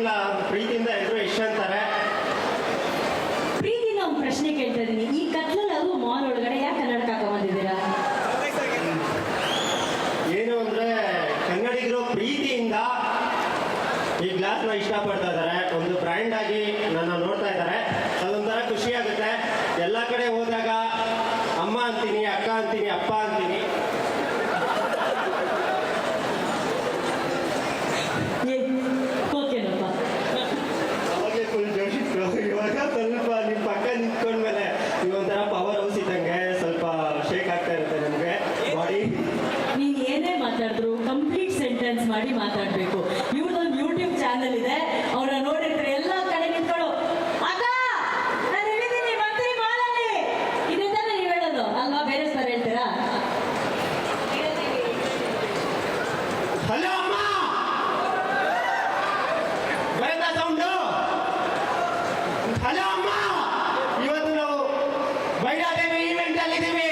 ಪ್ರೀತಿಯಿಂದ ಪ್ರೀತಿಯಿಂದ ಎಲ್ರು ಇಷ್ಟ ಅಂತಾರೆ? ಪ್ರೀತಿ ನಾವು ಪ್ರಶ್ನೆ ಕೇಳ್ತಾ ಇದ್ದೀನಿ. ಈ ಕತ್ಲಲ್ಲಿ ಅದು ಮಾಲ್ ಒಳಗಡೆ ಯಾಕೆ ಕನ್ನಡಕ ಬಂದಿದ್ದೀರಾ ಏನು ಅಂದ್ರೆ ಕನ್ನಡಿಗರು ಪ್ರೀತಿಯಿಂದ ಈ ಗ್ಲಾಸ್ನ ಇಷ್ಟಪಡ್ತಾ ಇದ್ದಾರೆ. ಒಂದು ಬ್ರ್ಯಾಂಡ್ ಆಗಿ ನನ್ನ ನೋಡ್ತಾ ಇದ್ದಾರೆ. ಅದೊಂಥರ ಖುಷಿ ಆಗುತ್ತೆ. ಎಲ್ಲ ಕಡೆ ಹೋದಾಗ ಅಮ್ಮ ಅಂತೀನಿ ಅಕ್ಕ ಅಂತೀನಿ ಅಪ್ಪ ಅಂತೀನಿ. ಅಟೆಂಡೆನ್ಸ್ ಮಾಡಿ ಮಾತಾಡಬೇಕು. ಇವ್ರದೊಂದು ಯೂಟ್ಯೂಬ್ ಚಾನಲ್ ಇದೆ. ಅವ್ರನ್ನ ನೋಡಿದ್ರೆ ಎಲ್ಲ ಕಡೆ ನಿಂತ್ಕೊಳ್ಳೋ, ಅಕ್ಕ, ನಾನು ಹೇಳಿದ್ದೀನಿ ಮಂತ್ರಿ ಮಾಡಲಿ ಇದೆ ನೀವು ಹೇಳೋದು, ಅಲ್ವಾ? ಬೇರೆ ಸರ್ ಹೇಳ್ತೀರಾ? ಇವತ್ತು ನಾವು ಬೈರಾದೇವಿ ಈವೆಂಟ್ ಅಲ್ಲಿದ್ದೀವಿ.